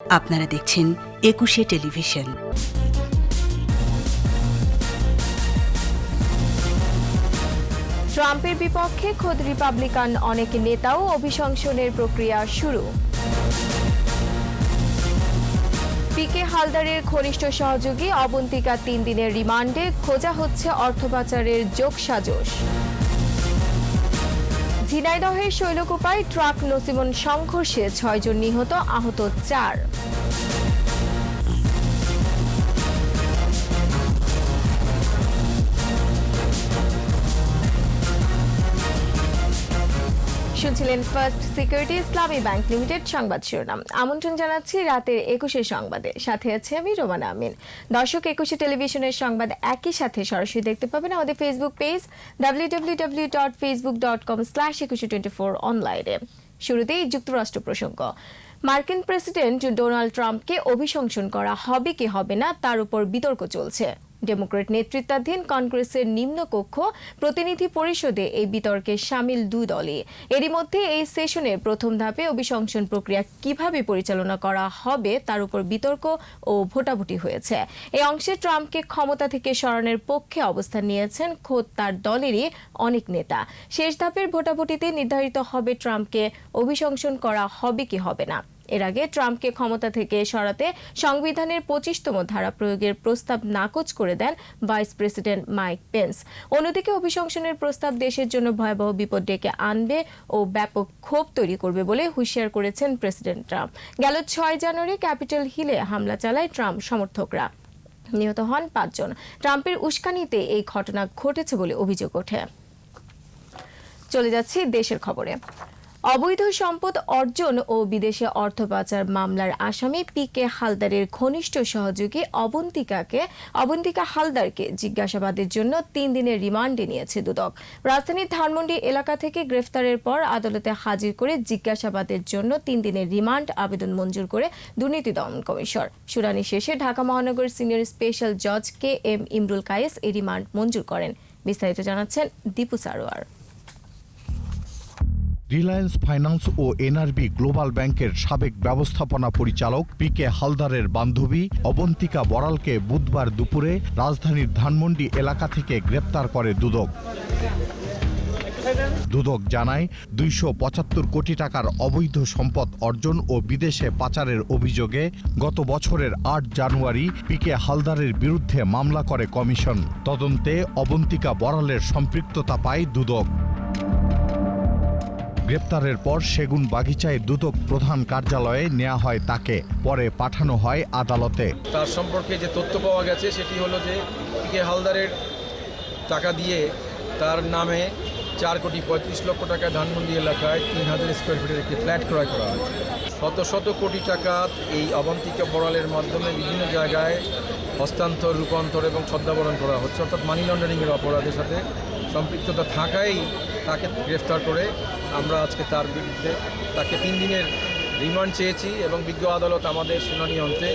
আপনারা দেখছেন একুশে টেলিভিশন। ট্রাম্পের বিপক্ষে খোদ রিপাবলিকান অনেক নেতাও অভিশংসনের প্রক্রিয়া শুরু। পিকে হালদারের ঘনিষ্ঠ সহযোগী অবন্তিকা তিন দিনের রিমান্ডে খোঁজা হচ্ছে অর্থ পাচারের যোগসাজশ। ঝিনাইদহের শৈলকুপায় ট্রাক নসিমন সংঘর্ষে ছয়জন নিহত আহত চার। শুনছিলেন first security Islami bank limited সংবাদ শিরোনাম। আমন্ত্রণ জানাচ্ছি রাতের একুশে সংবাদে। সাথে আছে আমি রোমানা আমিন। দর্শক, একুশে টেলিভিশনের সংবাদ একই সাথে সরাসরি দেখতে পাবেন আমাদের Facebook page W dot Facebook dot com slash Ekushey twenty four অনলাইনে শুরুতেই যুক্তরাষ্ট্র প্রসঙ্গ। মার্কিন প্রেসিডেন্ট ডোনাল্ড ট্রাম্পকে অভিশংসন করা হবে কি হবে না, তার উপর বিতর্ক চলছে। ডেমোক্রেট নেতৃত্বাধীন কংগ্রেসের নিম্নকক্ষ প্রতিনিধি পরিষদে এই বিতর্কে সামিল দুই দলই। এরই মধ্যে এই সেশনের প্রথম ধাপে অভিশংসন প্রক্রিয়া কীভাবে পরিচালনা করা হবে তার উপর বিতর্ক ও ভোটাভুটি হয়েছে। এই অংশে ট্রাম্পকে ক্ষমতা থেকে সরানোর পক্ষে অবস্থান নিয়েছেন খোদ তার দলেরই অনেক নেতা। শেষ ধাপের ভোটাভুটিতে নির্ধারিত হবে ট্রাম্পকে অভিশংসন করা হবে কি হবে না। এর আগে ট্রাম্পকে ক্ষমতা থেকে সরাতে সংবিধানের পঁচিশতম ধারা প্রয়োগের প্রস্তাব নাকচ করে দেন ভাইস প্রেসিডেন্ট মাইক পেন্স। অন্যদিকে অভিশংসনের প্রস্তাব দেশের জন্য ভয়াবহ বিপদ ডেকে আনবে ও ব্যাপক ক্ষোভ তৈরি করবে বলে হুঁশিয়ার করেছেন প্রেসিডেন্ট ট্রাম্প। গেল ছয় জানুয়ারি ক্যাপিটাল হিলে হামলা চালায় ট্রাম্প সমর্থকরা। নিহত হন পাঁচজন ট্রাম্পের উস্কানিতে এই ঘটনা ঘটেছে বলে অভিযোগ ওঠে। চলে যাচ্ছি দেশের খবরে। অবৈধ সম্পদ অর্জন ও বিদেশে অর্থ পাচার মামলার আসামি পি কে হালদারের ঘনিষ্ঠ সহযোগী অবন্তিকাকে, অবন্তিকা হালদারকে জিজ্ঞাসাবাদের জন্য তিন দিনের রিমান্ডে নিয়েছে দুদক। রাজধানীর ধানমন্ডি এলাকা থেকে গ্রেফতারের পর আদালতে হাজির করে জিজ্ঞাসাবাদের জন্য তিন দিনের রিমান্ড আবেদন মঞ্জুর করে দুর্নীতি দমন কমিশন। শুনানি শেষে ঢাকা মহানগর সিনিয়র স্পেশাল জজ কে এম ইমরুল কায়েস এই রিমান্ড মঞ্জুর করেন। বিস্তারিত জানাচ্ছেন দীপু সারোয়ার। রিলায়েন্স ফাইন্যান্স ও এনআরবি গ্লোবাল ব্যাংকের সাবেক ব্যবস্থাপনা পরিচালক পি কে হালদারের বান্ধবী অবন্তিকা বড়ালকে বুধবার দুপুরে রাজধানীর ধানমন্ডি এলাকা থেকে গ্রেপ্তার করে দুদক। দুদক জানায়, দুইশো পঁচাত্তর কোটি টাকার অবৈধ সম্পদ অর্জন ও বিদেশে পাচারের অভিযোগে গত বছরের আট জানুয়ারি পি কে হালদারের বিরুদ্ধে মামলা করে কমিশন। তদন্তে অবন্তিকা বড়ালের সম্পৃক্ততা পায় দুদক। গ্রেপ্তারের পর সেগুন বাগিচায় দুদক প্রধান কার্যালয়ে নেওয়া হয় তাকে, পরে পাঠানো হয় আদালতে। তার সম্পর্কে যে তথ্য পাওয়া গেছে, সেটি হলো যে পিকে হালদারের টাকা দিয়ে তার নামে চার কোটি পঁয়ত্রিশ লক্ষ টাকা ধানমন্ডি এলাকায় তিন হাজার স্কোয়ার ফিটের একটি ফ্ল্যাট ক্রয় করা হয়েছে। শত শত কোটি টাকা এই অবন্তিকা বড়ালের মাধ্যমে বিভিন্ন জায়গায় হস্তান্তর, রূপান্তর এবং ছদ্মাবরণ করা হচ্ছে। অর্থাৎ মানি লন্ডারিংয়ের অপরাধের সাথে সম্পৃক্ততা থাকাই তাকে গ্রেফতার করে আমরা আজকে তার বিরুদ্ধে তাকে তিন দিনের রিমান্ড চেয়েছি এবং বিজ্ঞ আদালত আমাদের শুনানি অন্তে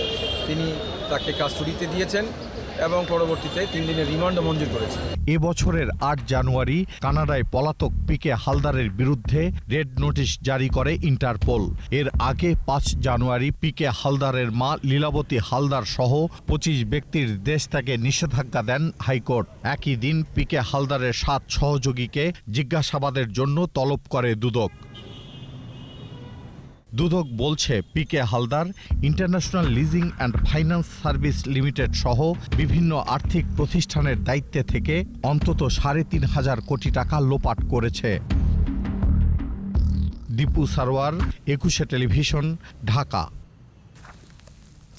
তিনি তাকে কাস্টডিতে দিয়েছেন। এবং পরবর্তীতে তিন দিনের রিমান্ডও মঞ্জুর করেছেন এ বছরের আট জানুয়ারি কানাডায় পলাতক পিকে হালদারের বিরুদ্ধে রেড নোটিশ জারি করে ইন্টারপোল। এর আগে পাঁচ জানুয়ারি পিকে হালদারের মা লীলাবতী হালদার সহ পঁচিশ ব্যক্তির দেশ থেকে নিষেধাজ্ঞা দেন হাইকোর্ট। একই দিন পিকে হালদারের সাত সহযোগীকে জিজ্ঞাসাবাদের জন্য তলব করে দুদক। দুদক বলছে, PK Haldar, international leasing and finance service limited সহ বিভিন্ন আর্থিক প্রতিষ্ঠানের দায়িত্বে থেকে অন্তত সাড়ে তিন হাজার কোটি টাকা লোপাট করেছে। দীপু সারোয়ার, একুশে টেলিভিশন, ঢাকা।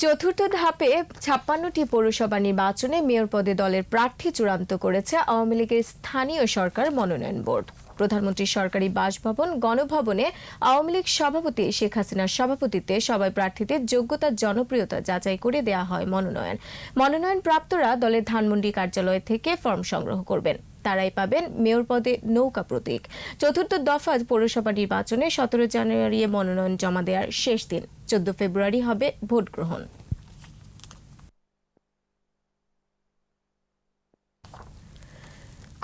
চতুর্থ ধাপে ছাপ্পান্নটি পৌরসভা নির্বাচনে মেয়র পদে দলের প্রার্থী চূড়ান্ত করেছে আওয়ামী লীগের স্থানীয় সরকার মনোনয়ন বোর্ড। প্রধানমন্ত্রীর সরকারি বাসভবন, গণভবনে আওয়ামী লীগ সভাপতি শেখ হাসিনার সভাপতিত্বে সবাই প্রার্থীদের যোগ্যতা, জনপ্রিয়তা যাচাই করে দেয়া হয় মনোনয়ন। মনোনয়ন প্রাপ্তরা দলের ধানমন্ডি কার্যালয় থেকে ফর্ম সংগ্রহ করবেন। তারাই পাবেন মেয়র পদে নৌকা প্রতীক। চতুর্থ দফা পৌরসভা নির্বাচনে সতেরো জানুয়ারি মনোনয়ন জমা দেওয়ার শেষ দিন। চোদ্দ ফেব্রুয়ারি হবে ভোট গ্রহণ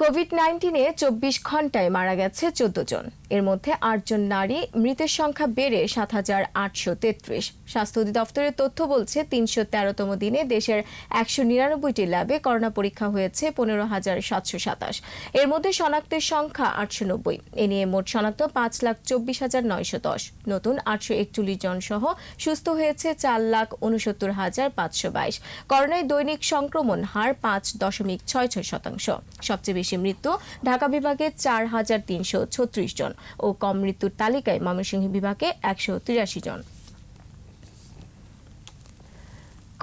কোভিড নাইন্টিনে চব্বিশ ঘন্টায় মারা গেছে চোদ্দ জন। এর মধ্যে আটজন নারী, মৃতের সংখ্যা বেড়ে সাত হাজার আটশো তেত্রিশ। স্বাস্থ্য অধিদপ্তরের তথ্য বলছে, তিনশো তেরোতম দিনে দেশের একশো নিরানব্বইটি ল্যাবে করোনা পরীক্ষা হয়েছে পনেরো হাজার সাতশো সাতাশ। এর মধ্যে শনাক্তের সংখ্যা আটশো নব্বই। এ নিয়ে মোট শনাক্ত পাঁচ লাখ চব্বিশ হাজার নয়শো দশ। নতুন আটশো একচল্লিশ জন সহ সুস্থ হয়েছে চার লাখ উনসত্তর হাজার পাঁচশো বাইশ। করোনায় দৈনিক সংক্রমণ হার পাঁচ দশমিক ছয় ছয় শতাংশ। সবচেয়ে বেশি মৃত্যু ঢাকা বিভাগে চার হাজার তিনশো ছত্রিশ জন। ও কম মৃত্যুর তালিকায় ময়মনসিংহ বিভাগে একশো তিরাশি জন।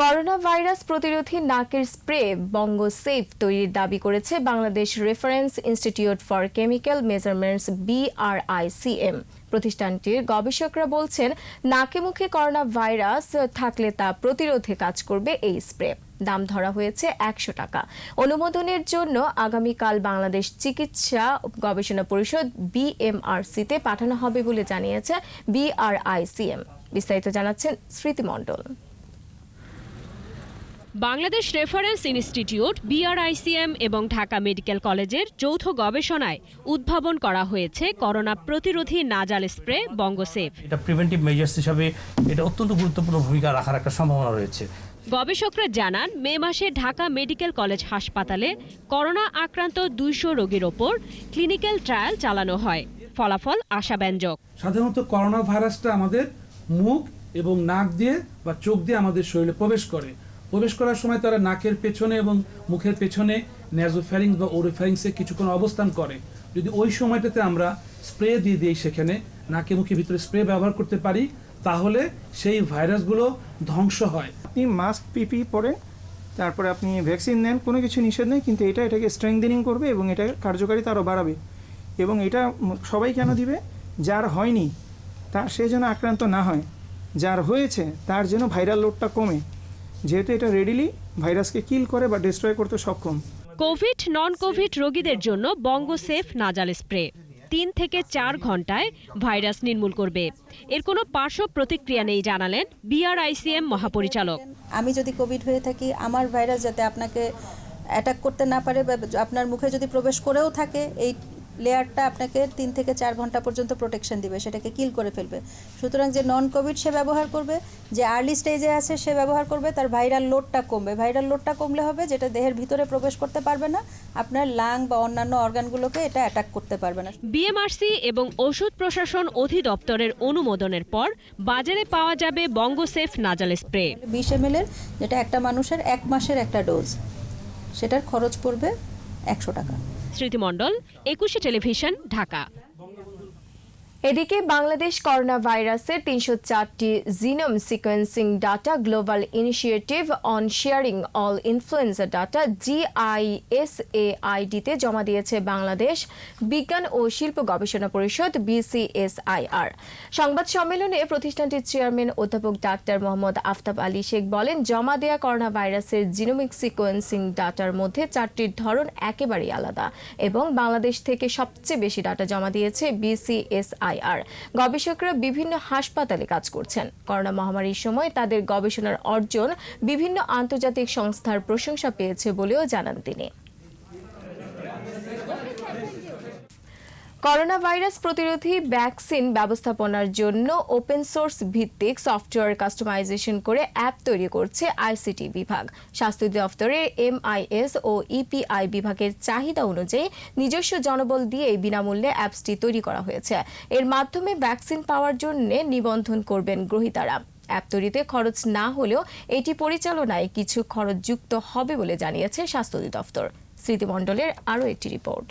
করোনা ভাইরাস প্রতিরোধী নাকের স্প্রে বঙ্গ সেফ তৈরির দাবি করেছে Bangladesh reference institute for chemical measurements, BRICM. প্রতিষ্ঠানটির গবেষকরা বলছেন নাকে মুখে করোনা ভাইরাস থাকলে তা প্রতিরোধে কাজ করবে এই স্প্রে। দাম ধরা হয়েছে একশো টাকা। অনুমোদনের জন্য আগামীকাল বাংলাদেশ চিকিৎসা গবেষণা পরিষদ বিএমআরসিতে পাঠানো হবে বলে জানিয়েছে বিআরআইসিএম। বিস্তারিত জানাচ্ছেন Smriti Mondal. Bangladesh reference institute BRICM এবং ঢাকা মেডিকেল কলেজের যৌথ গবেষণায় উদ্ভাবন করা হয়েছে করোনা প্রতিরোধী নাজাল স্প্রে বঙ্গসেফ। এটা প্রিভেন্টিভ মেজার্স হিসাবে এটা অত্যন্ত গুরুত্বপূর্ণ ভূমিকা রাখার একটা সম্ভাবনা রয়েছে। গবেষকরা জানান, মে মাসে ঢাকা মেডিকেল কলেজ হাসপাতালে করোনা আক্রান্ত দুইশো রোগীর ওপর ক্লিনিক্যাল ট্রায়াল চালানো হয়। ফলাফল আশাব্যঞ্জক। সাধারণত করোনা ভাইরাসটা আমাদের মুখ এবং নাক দিয়ে বা চোখ দিয়ে আমাদের শরীরে প্রবেশ করে। প্রবেশ করার সময় তারা নাকের পেছনে এবং মুখের পেছনে ন্যাজোফ্যারিংস বা ওরোফ্যারিংসে কিছুক্ষণ অবস্থান করে। যদি ওই সময়টাতে আমরা স্প্রে দিয়ে দিই সেখানে, নাকে মুখে ভিতরে স্প্রে ব্যবহার করতে পারি, তাহলে সেই ভাইরাসগুলো ধ্বংস হয়। আপনি মাস্ক পিপি পরেন, তারপরে আপনি ভ্যাকসিন নেন, কোনো কিছু নিষেধ নেই, কিন্তু এটা এটাকে স্ট্রেংথেনিং করবে এবং এটা কার্যকারিতা আরও বাড়াবে। এবং এটা সবাই কেন দিবে? যার হয়নি, তা সে যেন আক্রান্ত না হয়। যার হয়েছে, তার যেন ভাইরাল লোডটা কমে। যেহেতু এটা রেডিলি ভাইরাসকে কিল করে বা ডিস্ট্রয় করতে সক্ষম। কোভিড নন কোভিড রোগীদের জন্য বঙ্গসেফ নাজাল স্প্রে তিন থেকে চার ঘন্টায় ভাইরাস নির্মূল করবে। এর কোনো পার্শ্ব প্রতিক্রিয়া নেই, জানালেন বিআরআইসিএম মহাপরিচালক। আমি যদি কোভিড হয়ে থাকি, আমার ভাইরাস যাতে আপনাকে অ্যাটাক করতে না পারে বা আপনার মুখে যদি প্রবেশ করেও থাকে, এই লেয়ারটা আপনাকে তিন থেকে চার ঘণ্টা পর্যন্ত প্রোটেকশন দিবে সেটাকে কিল করে ফেলবে। সুতরাং যে নন কোভিড সে ব্যবহার করবে যে আর্লি স্টেজে আছে সে ব্যবহার করবে তার ভাইরাল লোডটা কমবে। ভাইরাল লোডটা কমলে হবে যেটা দেহের ভিতরে প্রবেশ করতে পারবে না আপনার লাং বা অন্যান্য অর্গানগুলোকে এটা অ্যাটাক করতে পারবে না। বিএমআরসি এবং ওষুধ প্রশাসন অধিদপ্তরের অনুমোদনের পর বাজারে পাওয়া যাবে বঙ্গসেফ নাজাল স্প্রে বিশ এম যেটা একটা মানুষের এক মাসের একটা ডোজ সেটার খরচ পড়বে একশো টাকা। স্মৃতিমণ্ডল একুশে টেলিভিশন ঢাকা। এদিকে বাংলাদেশ করোনা ভাইরাসের তিনশো চারটি genome sequencing data global initiative on sharing all influenza data জিআইএসএআইডিতে জমা দিয়েছে বাংলাদেশ বিজ্ঞান ও শিল্প গবেষণা পরিষদ বিসিএসআইআর। সংবাদ সম্মেলনে প্রতিষ্ঠানটির চেয়ারম্যান অধ্যাপক ডাক্তার মোহাম্মদ আফতাব আলী শেখ বলেন, জমা দেয়া করোনা ভাইরাসের জিনোমিক সিকোয়েন্সিং ডাটার মধ্যে চারটির ধরন একেবারেই আলাদা এবং বাংলাদেশ থেকে সবচেয়ে বেশি ডাটা জমা দিয়েছে বিসিএসআইআর গবেষকরা বিভিন্ন হাসপাতালে কাজ করছেন। করোনা মহামারীর সময় তাদের গবেষণার অর্জন বিভিন্ন আন্তর্জাতিক সংস্থার প্রশংসা পেয়েছে বলেও জানান তিনি। করোনা ভাইরাস প্রতিরোধী ভ্যাকসিন ব্যবস্থাপনার জন্য ওপেন সোর্স ভিত্তিক সফটওয়্যার কাস্টমাইজেশন করে অ্যাপ তৈরি করছে আইসিটি বিভাগ। স্বাস্থ্য দপ্তরের এমআইএস ও ইপিআই বিভাগের চাহিদা অনুযায়ী নিজস্ব জনবল দিয়ে বিনামূল্যে অ্যাপসটি তৈরি করা হয়েছে। এর মাধ্যমে ভ্যাকসিন পাওয়ার জন্য নিবন্ধন করবেন গ্রহীতারা। অ্যাপ তৈরিতে খরচ না হলেও এটি পরিচালনায় কিছু খরচ যুক্ত হবে বলে জানিয়েছে স্বাস্থ্য অধিদপ্তর। স্মৃতিমণ্ডলের আরও একটি রিপোর্ট।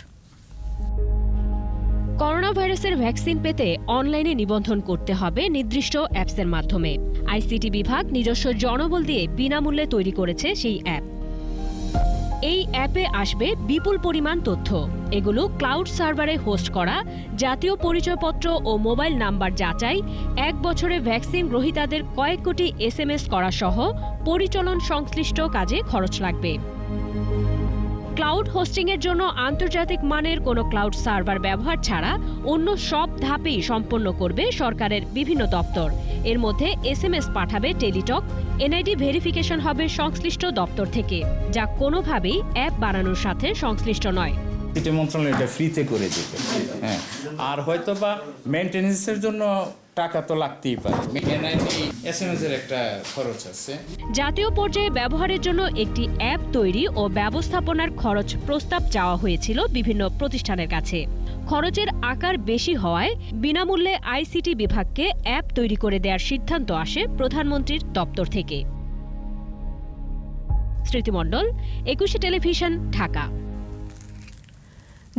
করোনা ভাইরাসের ভ্যাকসিন পেতে অনলাইনে নিবন্ধন করতে হবে নির্দিষ্ট অ্যাপসের মাধ্যমে। আইসিটি বিভাগ নিজস্ব জনবল দিয়ে বিনামূল্যে তৈরি করেছে সেই অ্যাপ। এই অ্যাপে আসবে বিপুল পরিমাণ তথ্য। এগুলো ক্লাউড সার্ভারে হোস্ট করা, জাতীয় পরিচয়পত্র ও মোবাইল নাম্বার যাচাই, এক বছরে ভ্যাকসিন গ্রহীতাদের কয়েক কোটি এসএমএস করা সহ পরিচলন সংশ্লিষ্ট কাজে খরচ লাগবে। ক্লাউড হোস্টিংয়ের জন্য আন্তর্জাতিক মানের কোনো ক্লাউড সার্ভার ব্যবহার ছাড়া অন্য সব ধাপেই সম্পন্ন করবে সরকারের বিভিন্ন দপ্তর। এর মধ্যে এসএমএস পাঠাবে টেলিটক এনআইডি ভেরিফিকেশন হবে সংশ্লিষ্ট দপ্তর থেকে, যা কোনোভাবেই অ্যাপ বানানোর সাথে সংশ্লিষ্ট নয়। সিটি মন্ত্রণালয় এটা ফ্রিতে করে দিবে। হ্যাঁ আর হয়তো বা জন্য টাকা তো লাগতেই পারে। এনআইডি এস এম এস এর একটা খরচ আছে। জাতীয় পর্যায়ে ব্যবহারের জন্য একটি অ্যাপ তৈরি ও ব্যবস্থাপনার খরচ প্রস্তাব চাওয়া হয়েছিল বিভিন্ন প্রতিষ্ঠানের কাছে। খরচের আকার বেশি হওয়ায় বিনামূল্যে আইসিটি বিভাগকে অ্যাপ তৈরি করে দেওয়ার সিদ্ধান্ত আসে প্রধানমন্ত্রীর দপ্তর থেকে। স্মৃতিমণ্ডল, একুশে টেলিভিশন, ঢাকা।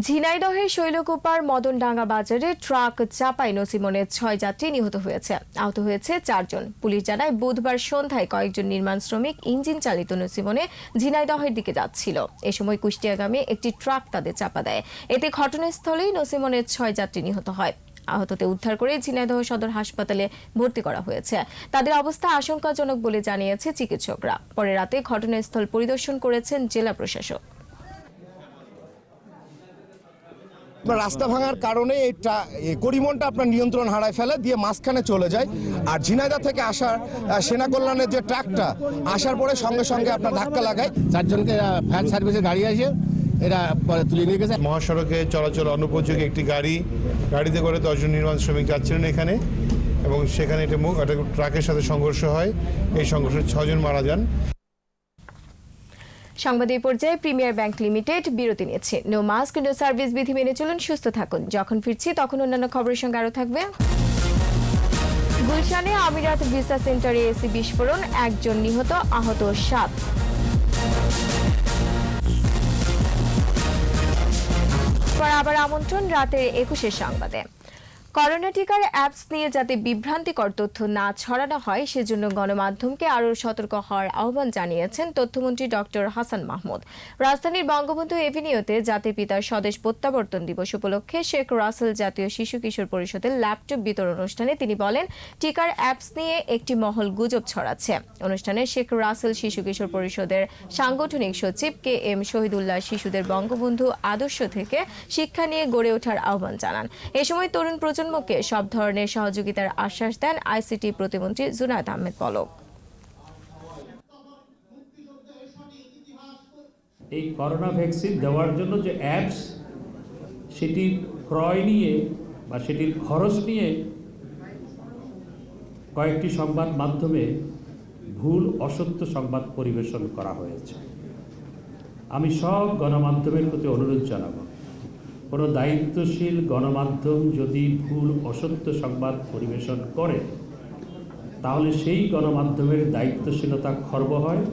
ঝিনাইদহের শৈলকুপার মদনডাঙ্গা বাজারে ট্রাক চাপায় নসিমনের ছয় যাত্রী নিহত হয়েছে। আহত হয়েছে চারজন। পুলিশ জানায়, বুধবার সন্ধ্যায় কয়েকজন নির্মাণ শ্রমিক ইঞ্জিন চালিত নসিমনে ঝিনাইদহের দিকে যাচ্ছিল। এ সময় কুষ্টিয়াগামী একটি ট্রাক তাদের চাপা দেয়। এতে ঘটনাস্থলেই নসিমনের ছয় যাত্রী নিহত হয়। আহততে উদ্ধার করে ঝিনাইদহ সদর হাসপাতালে ভর্তি করা হয়েছে। তাদের অবস্থা আশঙ্কাজনক বলে জানিয়েছে চিকিৎসকরা। পরে রাতে ঘটনাস্থল পরিদর্শন করেছেন জেলা প্রশাসক আপনার রাস্তা ভাঙার কারণে এই করিমনটা আপনার নিয়ন্ত্রণ হারায় ফেলে, দিয়ে মাঝখানে চলে যায়। আর ঝিনাইদা থেকে আসার সেনা কল্যাণের যে ট্রাকটা, আসার পরে সঙ্গে সঙ্গে আপনার ধাক্কা লাগায়। চারজনকে ফায়ার সার্ভিসের গাড়ি আসে, এরা পরে তুলে নিয়ে গেছে। মহাসড়কে চলাচল অনুপযোগী একটি গাড়ি, গাড়িতে করে দশজন নির্মাণ শ্রমিক যাচ্ছিলেন এখানে, এবং সেখানে একটা ট্রাকের সাথে সংঘর্ষ হয়। এই সংঘর্ষে ছজন মারা যান। সংবাদ এই পর্যায়ে প্রিমিয়ার ব্যাংক লিমিটেড বিরতি নিয়েছে নো মাস্ক নো সার্ভিস বিধি মেনে চলুন, সুস্থ থাকুন। যখন ফিরছি, তখন অন্যান্য খবরের সঙ্গে আরও থাকবে। গুলশানে আমিরাত ভিসা সেন্টারে এসি বিস্ফোরণ, একজন নিহত, আহত সাত। আবার আমন্ত্রণ, রাতের একুশের সংবাদে। করোনা টিকার অ্যাপস নিয়ে যাতে বিভ্রান্তিকর তথ্য না ছড়ানো হয়, সেজন্য গণমাধ্যমকে আরও সতর্ক হওয়ার আহ্বান জানিয়েছেন তথ্যমন্ত্রী ডক্টর হাসান মাহমুদ। রাজধানীর বঙ্গবন্ধু এভিনিউতে জাতির পিতার স্বদেশ প্রত্যাবর্তন দিবস উপলক্ষে শেখ রাসেল জাতীয় শিশু কিশোর পরিষদের ল্যাপটপ বিতরণ অনুষ্ঠানে তিনি বলেন টিকার অ্যাপস নিয়ে একটি মহল গুজব ছড়াচ্ছে। অনুষ্ঠানে শেখ রাসেল শিশু কিশোর পরিষদের সাংগঠনিক সচিব কে এম শহীদুল্লাহ শিশুদের বঙ্গবন্ধু আদর্শ থেকে শিক্ষা নিয়ে গড়ে ওঠার আহ্বান জানান। এ সময় তরুণ প্রজন্মকে সব ধরনের সহযোগিতার আশ্বাস দেন আইসিটি প্রতিমন্ত্রী জুনায়দ আহমেদ পলক। এই করোনা ভ্যাকসিন দেওয়ার জন্য যে অ্যাপস সেটির ক্রয় নিয়ে বা সেটির খরচ নিয়ে কয়েকটি সংবাদ মাধ্যমে ভুল, অসত্য সংবাদ পরিবেশন করা হয়েছে। আমি সব গণমাধ্যমের প্রতি অনুরোধ জানাব। কোনো দায়িত্বশীল গণমাধ্যম যদি ভুল, অসত্য সংবাদ পরিবেশন করে, তাহলে সেই গণমাধ্যমের দায়িত্বশীলতা খর্ব হয়।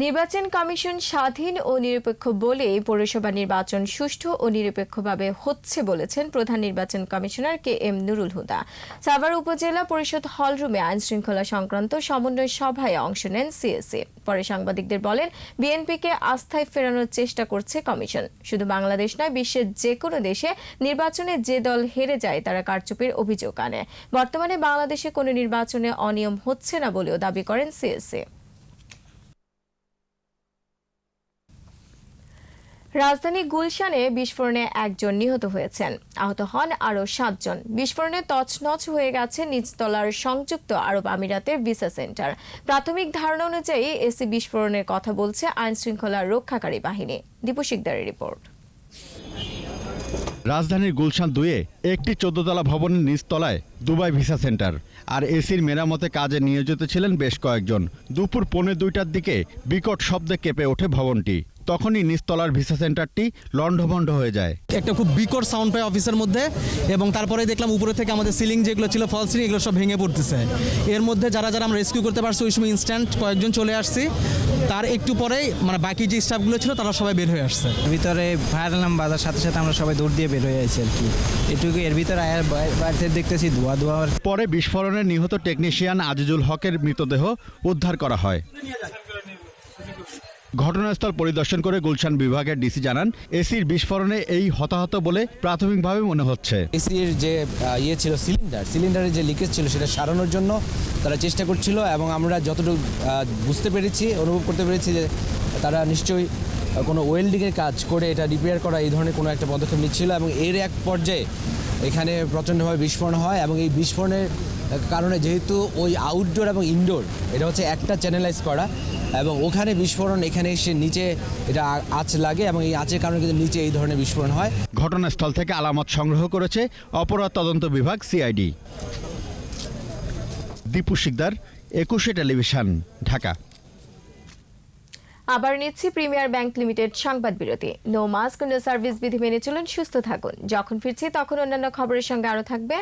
নির্বাচন কমিশন স্বাধীন ও নিরপেক্ষ বলে পৌরসভা নির্বাচন সুষ্ঠু ও নিরপেক্ষভাবে হচ্ছে বলেছেন প্রধান নির্বাচন commissioner K M Nurul Huda. Savar উপজেলা পরিষদ হলরুমে আইন শৃঙ্খলা সংক্রান্ত সমন্বয় সভায় অংশ নেন সিএসএ। পরে সাংবাদিকদের বলেন, বিএনপিকে আস্থায় ফেরানোর চেষ্টা করছে কমিশন। শুধু বাংলাদেশ নয়, বিশ্বের যে কোনো দেশে নির্বাচনে যে দল হেরে যায়, তারা কারচুপির অভিযোগ আনে। বর্তমানে বাংলাদেশে কোনো নির্বাচনে অনিয়ম হচ্ছে না বলেও দাবি করেন সিএসএ। রাজধানী গুলশানে বিস্ফোরণে একজন নিহত হয়েছেন। আহত হন আরও সাতজন। বিস্ফোরণে তছনছ হয়ে গেছে নিচতলার সংযুক্ত আরব আমিরাতের ভিসা সেন্টার। প্রাথমিক ধারণা অনুযায়ী এসি বিস্ফোরণের কথা বলছে আইন শৃঙ্খলা রক্ষাকারী বাহিনী। দীপু শিকদারের রিপোর্ট। রাজধানীর গুলশান দুয়ে একটি চোদ্দতলা ভবনের নিচতলায় দুবাই ভিসা সেন্টার। আর এসির মেরামতে কাজে নিয়োজিত ছিলেন বেশ কয়েকজন। দুপুর পৌনে দুইটার দিকে বিকট শব্দে কেঁপে ওঠে ভবনটি। তখনই নিচতলার ভিসা সেন্টারটি লণ্ডভণ্ড হয়ে যায়। একটা খুব বিকট সাউন্ড পায় অফিসের মধ্যে এবং তারপরে দেখলাম উপরে থেকে আমাদের সিলিং যেগুলো ছিল ফল সিলিং এগুলো সব ভেঙে পড়তেছে। এর মধ্যে যারা যারা আমরা রেস্কিউ করতে পারছি ওই সময় ইনস্ট্যান্ট কয়েকজন চলে আসছি। তার একটু পরেই মানে বাকি যে স্টাফগুলো ছিল তারা সবাই বের হয়ে আসছে। ভিতরে ফায়ার অ্যালার্ম বাজার সাথে সাথে আমরা সবাই দৌড় দিয়ে বের হয়ে আছি আর কি। এটুকু এর ভিতরে আয়ার বাইরে দেখতেছি ধোয়া ধোয়া। পরে বিস্ফোরণে নিহত টেকনিশিয়ান আজিজুল হকের মৃতদেহ উদ্ধার করা হয়। ঘটনাস্থল পরিদর্শন করে গুলশান বিভাগের ডিসি জানান, এসির বিস্ফোরণে এই হতাহত বলে প্রাথমিকভাবে মনে হচ্ছে। এসির যে ইয়ে ছিল সিলিন্ডার সিলিন্ডারের যে লিকেজ ছিল সেটা সারানোর জন্য তারা চেষ্টা করছিল এবং আমরা যতটুকু বুঝতে পেরেছি, অনুভব করতে পেরেছি যে তারা নিশ্চয়ই কোনো ওয়েল্ডিংয়ের কাজ করে এটা রিপেয়ার করা এই ধরনের কোনো একটা পদক্ষেপ নিচ্ছিল এবং এর এক পর্যায়ে এখানে প্রচণ্ডভাবে বিস্ফোরণ হয় এবং এই বিস্ফোরণের কারণে যেহেতু ওই আউটডোর এবং ইনডোর এটা হচ্ছে একটা চ্যানেলাইজ করা এবং ওখানে বিস্ফোরণ এখানে এসে নিচে এটা আঁচ লাগে এবং এই আঁচের কারণে কিন্তু নিচে এই ধরনের বিস্ফোরণ হয়। ঘটনাস্থল থেকে আলামত সংগ্রহ করেছে অপরাধ তদন্ত বিভাগ সিআইডি। দীপু শিকদার একুশে টেলিভিশন ঢাকা। আবার নিচ্ছি প্রিমিয়ার ব্যাংক লিমিটেড সংবাদ বিরতি। নো মাস্ক নো সার্ভিস বিধি মেনে চলুন সুস্থ থাকুন। যখন ফিরছি তখন অন্যান্য খবরের সঙ্গে আরও থাকবে।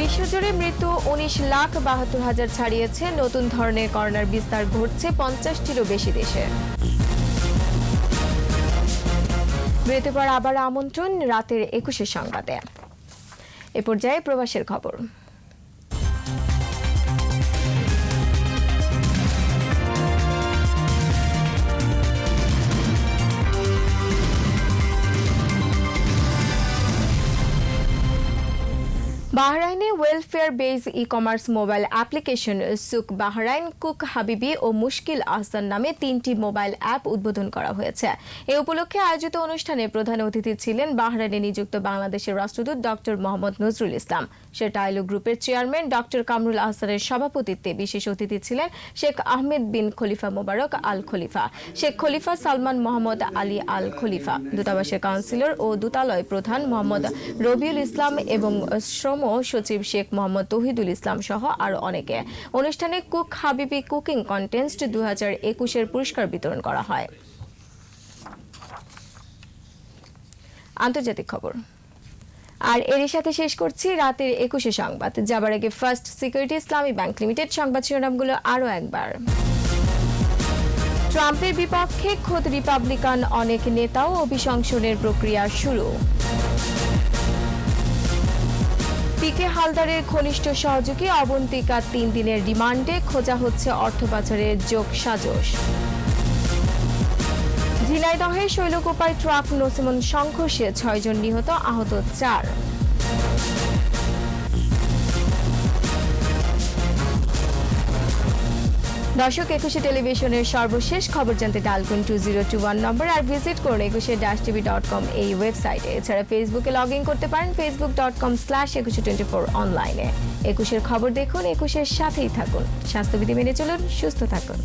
বিশ্বজুড়ে মৃত্যু উনিশ লাখ বাহাত্তর হাজার ছাড়িয়েছে। নতুন ধরনের করোনার বিস্তার ঘটছে পঞ্চাশটিরও বেশি দেশে। মৃত্যুপর পর আবার আমন্ত্রণ রাতের একুশে সংবাদে। এ পর্যায়ে প্রবাসের খবর। বাহরাইনে welfare base e commerce mobile application Souq Bahrain cook হাবিবি ও মুশকিল আহসান নামে তিনটি মোবাইল অ্যাপ উদ্বোধন করা হয়েছে। এ উপলক্ষে আয়োজিত অনুষ্ঠানে প্রধান অতিথি ছিলেন বাহরাইনে নিযুক্ত বাংলাদেশের রাষ্ট্রদূত ডক্টর মোহাম্মদ নজরুল ইসলাম। সেটা আইলো গ্রুপের চেয়ারম্যান ডক্টর কামরুল আহসানের সভাপতিত্বে বিশেষ অতিথি ছিলেন শেখ আহমেদ বিন খলিফা মোবারক আল খলিফা, শেখ খলিফা সালমান মোহাম্মদ আলী আল খলিফা, দূতাবাসের কাউন্সিলর ও দূতালয় প্রধান মোহাম্মদ রবিউল ইসলাম এবং শ্রম সচিব শেখ মোহাম্মদ তহিদুল ইসলাম সহ আরও অনেকে। অনুষ্ঠানে কুক হাবিবি কুকিং কন্টেস্ট দু হাজার একুশের পুরস্কার বিতরণ করা হয়। আন্তর্জাতিক খবর। আর এরই সাথে শেষ করছি রাতের একুশে সংবাদ। যাবার আগে first security Islami bank limited সংবাদ শিরোনামগুলো আরও একবার। ট্রাম্পের বিপক্ষে খোদ রিপাবলিকান অনেক নেতাও অভিশংসনের প্রক্রিয়া শুরু। পিকে হালদারের ঘনিষ্ঠ সহযোগী অবন্তিকা তিন দিনের রিমান্ডে খোঁজা হচ্ছে অর্থ পাচারের যোগ সাজস ঝিনাইদহে শৈলকোপায় ট্রাক নসিমন সংঘর্ষে ছয়জন নিহত, আহত চার। দর্শক, একুশে টেলিভিশনের সর্বশেষ খবর জানতে dial two zero two one নম্বর আর ভিজিট করুন Ekushey dash TV dot com এই ওয়েবসাইটে। এছাড়া ফেসবুকে লগ ইন করতে পারেন Facebook dot com slash Ekushey twenty four অনলাইনে। একুশের খবর দেখুন, একুশের সাথেই থাকুন। স্বাস্থ্যবিধি মেনে চলুন, সুস্থ থাকুন।